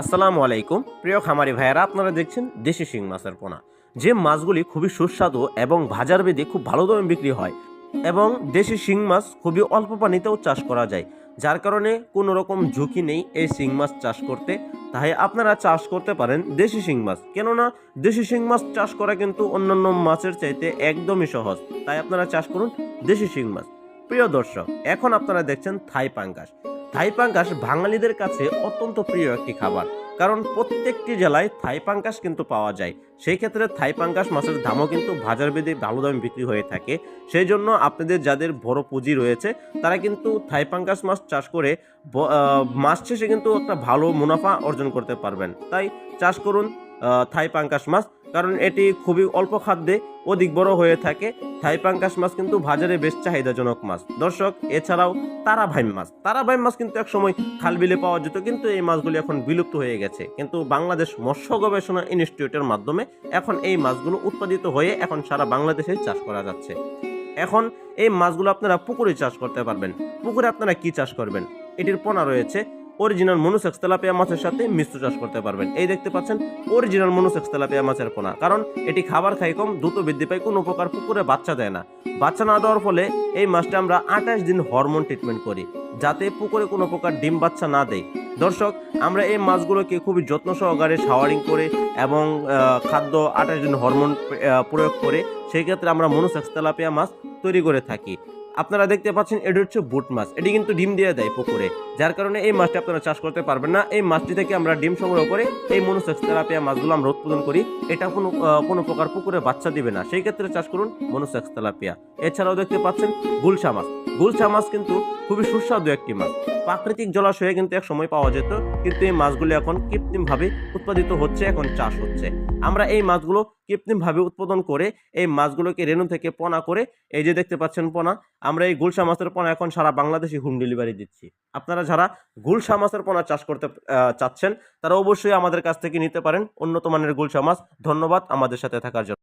আসসালামু আলাইকুম। প্রিয় খামারি ভাইয়েরা, আপনারা দেখছেন দেশি শিং মাছের পোনা। যে মাছগুলি খুবই সুস্বাদু এবং ভাজার বেদে খুব ভালো দামে বিক্রি হয় এবং দেশি শিং মাছ খুবই অল্প পানিতেও চাষ করা যায়, যার কারণে কোনো রকম ঝুঁকি নেই এই শিং মাছ চাষ করতে। তাই আপনারা চাষ করতে পারেন দেশি শিং মাছ। কেননা দেশি শিং মাছ চাষ করা কিন্তু অন্যান্য মাছের চাইতে একদমই সহজ। তাই আপনারা চাষ করুন দেশি শিং মাছ। প্রিয় দর্শক, এখন আপনারা দেখছেন থাই পাঙ্গাস। থাই পাঙ্গাস বাঙালিদের কাছে অত্যন্ত প্রিয় একটি খাবার। কারণ প্রত্যেকটি জেলায় থাই পাঙ্গাস কিন্তু পাওয়া যায়। সেই ক্ষেত্রে থাই পাঙ্গাস মাছের দামও কিন্তু বাজার বেদে ভালো দামে বিক্রি হয়ে থাকে। সেই জন্য আপনাদের যাদের বড় পুঁজি রয়েছে, তারা কিন্তু থাই পাঙ্গাস মাছ চাষ করে মাস শেষে কিন্তু একটা ভালো মুনাফা অর্জন করতে পারবেন। তাই চাষ করুন থাই পাঙ্গাস মাছ। কারণ এটি খুবই অল্প খাদ্যে অধিক বড় হয়ে থাকে। থাই পাঙ্গাস মাছ কিন্তু বাজারে বেশ চাহিদাজনক মাছ। দর্শক, এছাড়াও তারাভাইম মাছ। তারাভাইম মাছ কিন্তু একসময় খাল বিলে পাওয়া যেত, কিন্তু এই মাছগুলি এখন বিলুপ্ত হয়ে গেছে। কিন্তু বাংলাদেশ মৎস্য গবেষণা ইনস্টিটিউটের মাধ্যমে এখন এই মাছগুলো উৎপাদিত হয়ে এখন সারা বাংলাদেশে চাষ করা যাচ্ছে। এখন এই মাছগুলো আপনারা পুকুরে চাষ করতে পারবেন। পুকুরে আপনারা কি চাষ করবেন? এটির পোনা রয়েছে অরিজিনাল মনুসেক্স তেলাপিয়া মাছের সাথে মিশ্র চাষ করতে পারবেন। এই দেখতে পাচ্ছেন, অরিজিনাল মনুসেক্স তেলাপিয়া মাছের পোনা। কারণ এটি খাবার খাই কম, দ্রুত বৃদ্ধি পায়, কোনো প্রকার পুকুরে বাচ্চা দেয় না। বাচ্চা না দেওয়ার ফলে এই মাছটা আমরা আঠাশ দিন হরমোন ট্রিটমেন্ট করি, যাতে পুকুরে কোনো প্রকার ডিম বাচ্চা না দেয়। দর্শক, আমরা এই মাছগুলোকে খুবই যত্ন সহকারে শাওয়ারিং করে এবং খাদ্য আঠাশ দিন হরমোন প্রয়োগ করে, সেই ক্ষেত্রে আমরা মনুসেক্স তেলাপিয়া মাছ তৈরি করে থাকি। আপনারা দেখতে পাচ্ছেন, এটি হচ্ছে বুট মাছ। এটি কিন্তু ডিম দিয়ে দেয় পুকুরে। যার কারণে এই মাছটি আপনারা চাষ করতে পারবেন না। এই মাছটি থেকে আমরা ডিম সংগ্রহ করে এই মনুসেক্স তেলাপিয়া মাছগুলো আমরা উৎপাদন করি। এটা কোনো কোনো প্রকার পুকুরে বাচ্চা দিবে না। সেই ক্ষেত্রে চাষ করুন মনুসেক্স এছাড়াও দেখতে পাচ্ছেন গুলশা মাছ। গুলশা মাছ কিন্তু খুবই সুস্বাদু একটি মাছ। প্রাকৃতিক জলাশয়ে কিন্তু এক সময় পাওয়া যেত, কিন্তু এই মাছগুলো এখন কৃত্রিমভাবে উৎপাদিত হচ্ছে, এখন চাষ হচ্ছে। আমরা এই মাছগুলো কৃত্রিমভাবে উৎপাদন করে এই মাছগুলোকে রেণু থেকে পোনা করে, এই যে দেখতে পাচ্ছেন পোনা, আমরা এই গুলশা মাছের পোনা এখন সারা বাংলাদেশে হোম ডেলিভারি দিচ্ছি। আপনারা যারা গুলশা মাছের পোনা চাষ করতে চাচ্ছেন, তারা অবশ্যই আমাদের কাছ থেকে নিতে পারেন। উন্নত মানের গুলশা মাছ। ধন্যবাদ আমাদের সাথে থাকার জন্য।